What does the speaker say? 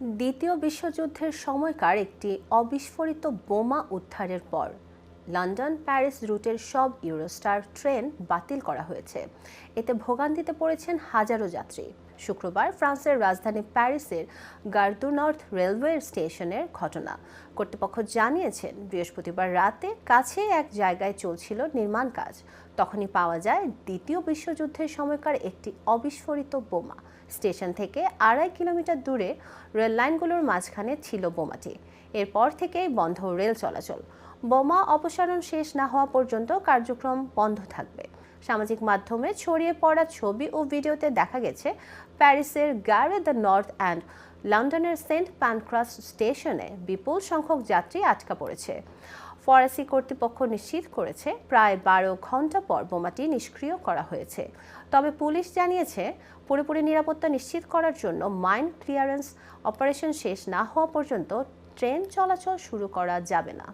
দ্বিতীয় বিশ্বযুদ্ধের সময়কার একটি অবিস্ফোরিত বোমা উদ্ধারের পর লন্ডন, প্যারিস রুটের সব ইউরোস্টার ট্রেন বাতিল করা হয়েছে। এতে ভোগান্তিতে পড়েছেন হাজারো যাত্রী। শুক্রবার ফ্রান্সের রাজধানী প্যারিসের গার্দু নর্থ রেলওয়ে স্টেশনের ঘটনা। কর্তৃপক্ষ জানিয়েছেন, বৃহস্পতিবার রাতে কাছে এক জায়গায় চলছিল নির্মাণ কাজ। তখনই পাওয়া যায় দ্বিতীয় বিশ্বযুদ্ধের সময়কার একটি অবিস্ফোরিত বোমা। স্টেশন থেকে আড়াই কিলোমিটার দূরে রেল লাইনগুলোর মাঝখানে ছিল বোমাটি। এরপর থেকেই বন্ধ রেল চলাচল। বোমা অপসারণ শেষ না হওয়া পর্যন্ত কার্যক্রম বন্ধ থাকবে। সামাজিক মাধ্যমে ছড়িয়ে পড়া ছবি ও ভিডিওতে দেখা গেছে প্যারিসের গারে দ্য নর্থ অ্যান্ড লন্ডনের সেন্ট প্যানক্রাস স্টেশনে বিপুল সংখ্যক যাত্রী আটকা পড়েছে। ফরাসি কর্তৃপক্ষ নিশ্চিত করেছে, প্রায় বারো ঘণ্টা পর বোমাটি নিষ্ক্রিয় করা হয়েছে। তবে পুলিশ জানিয়েছে, পুরোপুরি নিরাপত্তা নিশ্চিত করার জন্য মাইন ক্লিয়ারেন্স অপারেশন শেষ না হওয়া পর্যন্ত ট্রেন চলাচল শুরু করা যাবে না।